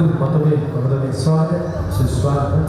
quanto, quanto, a quanto, abençoada, quanto,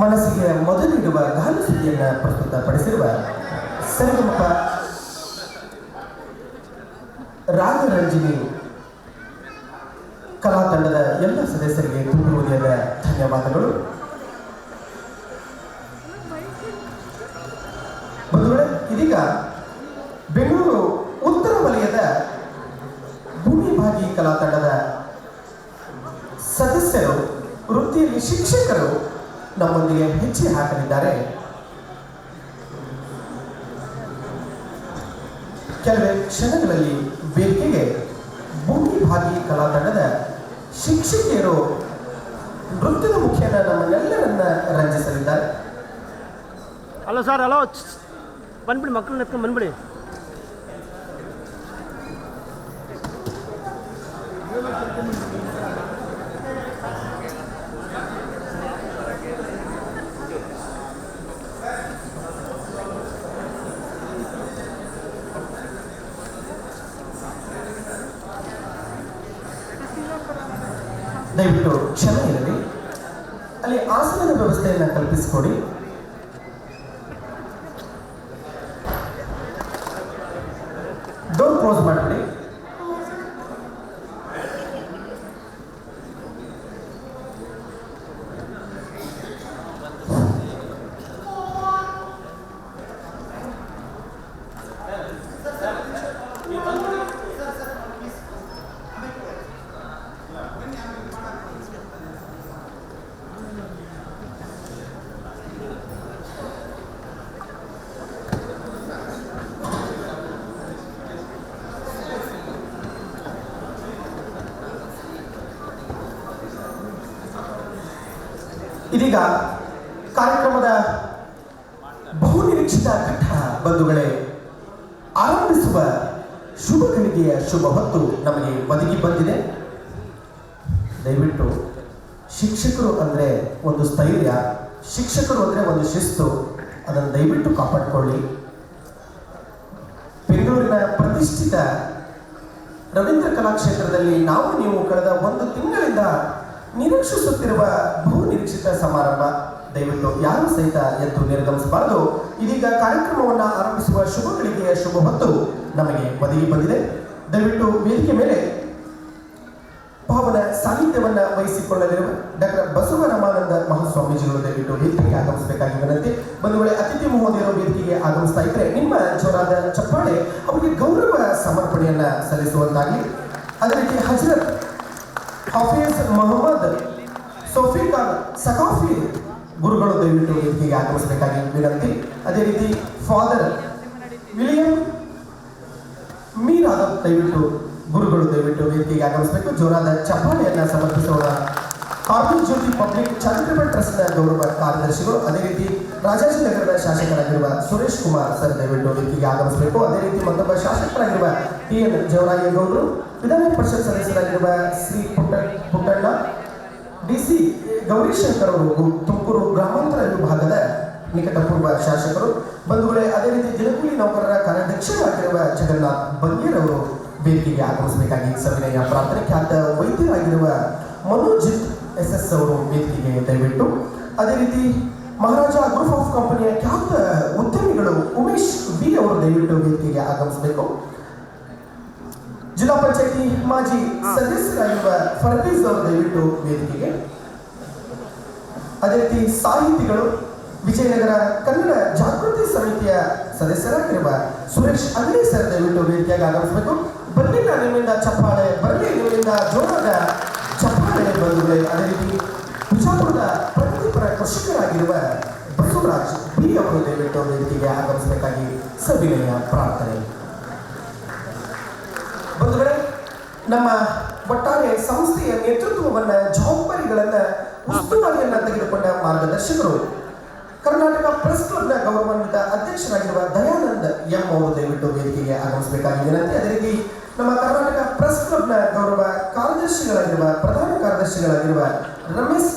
ಮನಸ್ಸಿಗೆ ಮೊದಲಿಡುವ ಗಾನ ಸುದ್ದಿಯನ್ನು ಪ್ರಸ್ತುತಪಡಿಸಿರುವ ಸಂಗಮಪ ರಾಗರಂಜಿನಿ ಕಲಾ ತಂಡದ ಎಲ್ಲ ಸದಸ್ಯರಿಗೆ ತುಂಬುವುದರ ಧನ್ಯವಾದಗಳು. ಬಂಧುಗಳೇ, ಇದೀಗ ಬೆಂಗಳೂರು ಉತ್ತರ ವಲಯದ ಭೂಮಿ ಭಾಗಿ ಕಲಾ ತಂಡದ ಸದಸ್ಯರು, ವೃತ್ತಿಯಲ್ಲಿ ಶಿಕ್ಷಕರು ನಮ್ಮೊಂದಿಗೆ ಹೆಜ್ಜೆ ಹಾಕಲಿದ್ದಾರೆ. ಕೆಲವೇ ಕ್ಷಣಗಳಲ್ಲಿ ವೇದಿಕೆಗೆ ಭೂಮಿ ಭಾಗಿ ಕಲಾ ತಂಡದ ಶಿಕ್ಷಕಿಯರು ನೃತ್ಯದ ಮುಖೇನ ನಮ್ಮನ್ನೆಲ್ಲರನ್ನ ರಂಜಿಸಲಿದ್ದಾರೆ. Hello sir, hello. ಬಂದ್ಬಿಡಿ, ಮಕ್ಕಳನ್ನ ಎತ್ಕೊಂಡು ಬಂದ್ಬಿಡಿ. ದಯವಿಟ್ಟು ಕ್ಷಮೆ ಇರಲಿ. ಅಲ್ಲಿ ಆಸನದ ವ್ಯವಸ್ಥೆಯನ್ನು ಕಲ್ಪಿಸಿಕೊಡಿ. ಇದೀಗ ಕಾರ್ಯಕ್ರಮದ ಬಹುನಿರೀಕ್ಷಿತ ಘಟ್ಟ ಬಂಧುಗಳೇ, ಆರಂಭಿಸುವ ಶುಭ ಗಳಿಗೆಯ ಶುಭ ಹೊತ್ತು ನಮಗೆ ಒದಗಿ ಬಂದಿದೆ. ದಯವಿಟ್ಟು ಶಿಕ್ಷಕರು ಅಂದರೆ ಒಂದು ಸ್ಥೈರ್ಯ, ಶಿಕ್ಷಕರು ಅಂದರೆ ಒಂದು ಶಿಸ್ತು, ಅದನ್ನು ದಯವಿಟ್ಟು ಕಾಪಾಡಿಕೊಳ್ಳಿ. ಬೆಂಗಳೂರಿನ ಪ್ರತಿಷ್ಠಿತ ರವೀಂದ್ರ ಕಲಾಕ್ಷೇತ್ರದಲ್ಲಿ ನಾವು ನೀವು ಕಳೆದ ಒಂದು ತಿಂಗಳಿಂದ ನಿರೀಕ್ಷಿಸುತ್ತಿರುವ ಬಹು ನಿರೀಕ್ಷಿತ ಸಮಾರಂಭ. ದಯವಿಟ್ಟು ಯಾರು ಸಹಿತ ಎದ್ದು ನಿರ್ಗಮಿಸಬಾರದು. ಇದೀಗ ಕಾರ್ಯಕ್ರಮವನ್ನು ಆರಂಭಿಸುವ ಶುಭ ಗಳಿಗೆಯ ಶುಭ ಹೊತ್ತು. ನಮಗೆ ಒದಗಿ ಬಂದಿದೆ. ದಯವಿಟ್ಟು ವೇದಿಕೆ ಮೇಲೆ ಭಾವನ ಸಾಹಿತ್ಯವನ್ನ ವಹಿಸಿಕೊಳ್ಳಲಿರುವ ಡಾಕ್ಟರ್ ಬಸವರಾಮಾನಂದ ಮಹಾಸ್ವಾಮೀಜಿಗಳು ದಯವಿಟ್ಟು ವೇದಿಕೆಗೆ ಆಗಮಿಸಬೇಕಾಗಿ ವಿನಂತಿ. ವೇಳೆ ಅತಿಥಿ ಮಹೋದಯರು ವೇದಿಕೆಗೆ ಆಗಮಿಸ್ತಾ ಇದ್ರೆ ನಿಮ್ಮ ಜೋರಾದ ಚಪ್ಪಾಳೆ ಅವರಿಗೆ ಗೌರವ ಸಮರ್ಪಣೆಯನ್ನ ಸಲ್ಲಿಸುವಂತಾಗಿ ಅದೇ ರೀತಿ ಹಜರತ್ ಹಾಫೀಜ್ ಮೊಹಮ್ಮದ್ ಸೋಫಿಕಾನ್ ಸಕಾಫಿ ಗುರುಗಳು ದಯವಿಟ್ಟು ವೇದಿಕೆಗೆ ಆಗಮಿಸಬೇಕಾಗಿ ವಿನಂತಿ. ಅದೇ ರೀತಿ ಫಾದರ್ ವಿಲಿಯಂ ಮೀರಾ ದಯವಿಟ್ಟು ಗುರುಗಳು ದಯವಿಟ್ಟು ವೇದಿಕೆಗೆ ಆಗಮಿಸಬೇಕು. ಜೋರಾದ ಚಪ್ಪಾಳೆಯನ್ನು ಸಮರ್ಪಿಸೋಣ. ಕಾರ್ಮಿಕ್ ಜ್ಯೋತಿ ಪಬ್ಲಿಕ್ ಚಾರಿಟಬಲ್ ಟ್ರಸ್ಟ್ನ ಗೌರವ ಕಾರ್ಯದರ್ಶಿಗಳು, ಅದೇ ರೀತಿ ರಾಜಾಜಿನಗರದ ಶಾಸಕರಾಗಿರುವ ಸುರೇಶ್ ಕುಮಾರ್ ಸರ್ ದಯವಿಟ್ಟು ವೇದಿಕೆಗೆ ಆಗಮಿಸಬೇಕು. ಅದೇ ರೀತಿ ಮತ್ತೊಬ್ಬ ಶಾಸಕರಾಗಿರುವ ಟಿ ಎನ್ ಜವರಾಯೇಗೌಡರು ವಿಧಾನ ಪರಿಷತ್ ಸದಸ್ಯರಾಗಿರುವ ಶ್ರೀ ಪುಟ್ಟ ಪುಟ್ಟಣ್ಣ ಡಿ ಸಿ ಗೌರೀಶಂಕರ್ ಅವರು ತುಮಕೂರು ಗ್ರಾಮಾಂತರ ವಿಭಾಗದ ನಿಕಟಪೂರ್ವ ಶಾಸಕರು. ಬಂಧುಗಳೇ, ಅದೇ ರೀತಿ ದಿನಕೂಲಿ ನೌಕರರ ಕಾರ್ಯಾಧ್ಯಕ್ಷರಾಗಿರುವ ಜಗನ್ನಾಥ್ ಬಂಗೇರ್ ಅವರು ವೇದಿಕೆಗೆ ಆಗಮಿಸಬೇಕಾಗಿ ಸವಿನಯ ಪ್ರಾರ್ಥನೆ ಖ್ಯಾತ ವೈದ್ಯರಾಗಿರುವ ಮನೋಜಿತ್ ಎಸ್ ಎಸ್ ಅವರು ವೇದಿಕೆಗೆ ದಯವಿಟ್ಟು, ಅದೇ ರೀತಿ ಮಹಾರಾಜ ಗ್ರೂಪ್ ಆಫ್ ಕಂಪನಿಯ ಖ್ಯಾತ ಉದ್ಯಮಿಗಳು ಉಮೇಶ್ ಬಿ ಅವರು ದಯವಿಟ್ಟು ವೇದಿಕೆಗೆ ಆಗಮಿಸಬೇಕು. ಜಿಲ್ಲಾ ಪಂಚಾಯತಿ ಮಾಜಿ ಸದಸ್ಯರಾಗಿರುವ ಫರ್ಬೀಸ್ ಅವರು ದಯವಿಟ್ಟು ವೇದಿಕೆಗೆ. ಅದೇ ರೀತಿ ಸಾಹಿತಿಗಳು, ವಿಜಯನಗರ ಕನ್ನಡ ಜಾಗೃತಿ ಸಮಿತಿಯ ಸದಸ್ಯರಾಗಿರುವ ಸುರೇಶ್ ಅಂಗಡಿ ಸರ್ ದಯವಿಟ್ಟು ವೇದಿಕೆಗೆ ಆಗಮಿಸಬೇಕು. ನಿಮ್ಮಿಂದ ಚಪ್ಪಾಳೆ ಬರಲಿ ನಿಮ್ಮಿಂದ ಜೋರಾದ ಚಪ್ಪಾಳೆ ಬಂಧುಗಳೇ. ಅದೇ ರೀತಿ ಬಿಜಾಪುರದ ಪ್ರಗತಿಪರ ಕೃಷಿಕರಾಗಿರುವ ಬಸವರಾಜ್ ಬಿ ಅವರು ದಯವಿಟ್ಟು ವೇದಿಕೆಗೆ ಆಗಮಿಸಬೇಕಾಗಿ ಸವಿನಯ ಪ್ರಾರ್ಥನೆ. ಬಂಧುಗಳೇ, ನಮ್ಮ ಒಟ್ಟಾರೆ ಸಂಸ್ಥೆಯ ನೇತೃತ್ವವನ್ನ ಜವಾಬ್ದಾರಿಗಳನ್ನ ಉಸ್ತುವಾರಿಯನ್ನ ತೆಗೆದುಕೊಂಡ ಮಾರ್ಗದರ್ಶಕರು ಕರ್ನಾಟಕ ಪ್ರೆಸ್ ಕ್ಲಬ್ನ ಗೌರವಾನ್ವಿತ ಅಧ್ಯಕ್ಷರಾಗಿರುವ ದಯಾನಂದ್ ಎಂ ಅವರು ದಯವಿಟ್ಟು ವೇದಿಕೆಗೆ ಆಗಮಿಸಬೇಕಾಗಿ ವಿನಂತಿ. ಅದೇ ರೀತಿ ನಮ್ಮ ಕರ್ನಾಟಕ ಪ್ರೆಸ್ ಕ್ಲಬ್ನ ಗೌರವ ಕಾರ್ಯದರ್ಶಿಗಳಾಗಿರುವ, ಪ್ರಧಾನ ಕಾರ್ಯದರ್ಶಿಗಳಾಗಿರುವ ರಮೇಶ್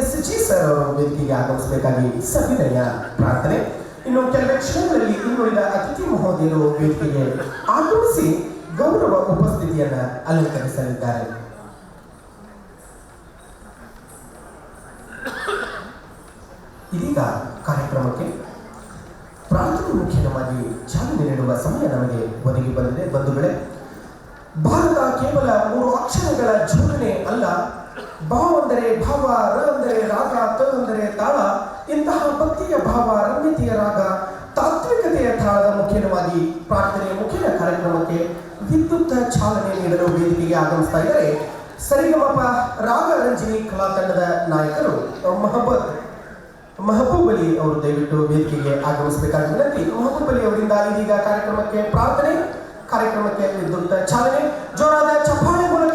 ಎಸ್ ಜಿ ಸರ್ ಅವರು ವೇದಿಕೆಗೆ ಆಗಮಿಸಬೇಕಾಗಿ ಸವಿನಯ ಪ್ರಾರ್ಥನೆ. ಇನ್ನು ಕೆಲವೇ ಕ್ಷಣಗಳಲ್ಲಿ ಇನ್ನುಳಿದ ಅತಿಥಿ ಮಹೋದಯರು ವೇದಿಕೆಗೆ ಆಗಮಿಸಿ ಗೌರವ ಉಪಸ್ಥಿತಿಯನ್ನ ಅಲಂಕರಿಸಲಿದ್ದಾರೆ. ಇದೀಗ ಕಾರ್ಯಕ್ರಮಕ್ಕೆ ಪ್ರಾಂತಮುಖ್ಯವಾಗಿ ಚಾಲನೆ ನೀಡುವ ಸಮಯ ನಮಗೆ ಒದಗಿ ಬಂದಿದೆ. ಬಂಧುಗಳೇ, ಭಾರತ ಕೇವಲ ಮೂರು ಅಕ್ಷರಗಳ ಜೋಡಣೆ ಅಲ್ಲ. ಭಾವ ಅಂದರೆ ಭಾವ, ರ ಅಂದರೆ ರಾಗ, ತ ತಾಳ. ಇಂತಹ ಭಕ್ತಿಯ ಭಾವ ರಮ್ಯತೆಯ ರಾಗ, ತಾತ್ವಿಕತೆಯ ತಾಳದ ಮುಖ್ಯವಾಗಿ ಪ್ರಾರ್ಥನೆ ಮುಖ್ಯ ಕಾರ್ಯಕ್ರಮಕ್ಕೆ ವಿದ್ಯುತ್ ಚಾಲನೆ ನೀಡಲು ವೇದಿಕೆಗೆ ಆಗಮಿಸ್ತಾ ಇದ್ದಾರೆ. ಸರಿಗಮಪ ರಾಗ ರಂಜಿನಿ ಕಲಾ ತಂಡದ ನಾಯಕರು ಮಹಬತ್ ಮಹಬೂಬ್ ಅಲಿ ಅವರು ದಯವಿಟ್ಟು ವೇದಿಕೆಗೆ ಆಗಮಿಸಬೇಕಾದ ವಿನಂತಿ. ಮಹಬೂಬ್ ಅಲಿ ಅವರಿಂದ ಇದೀಗ ಕಾರ್ಯಕ್ರಮಕ್ಕೆ ಪ್ರಾರ್ಥನೆ, ಕಾರ್ಯಕ್ರಮಕ್ಕೆ ವಿದ್ಯುತ್ ಚಾಲನೆ. ಜೋರಾದ ಚಪ್ಪಾಳೆ ಮೂಲಕ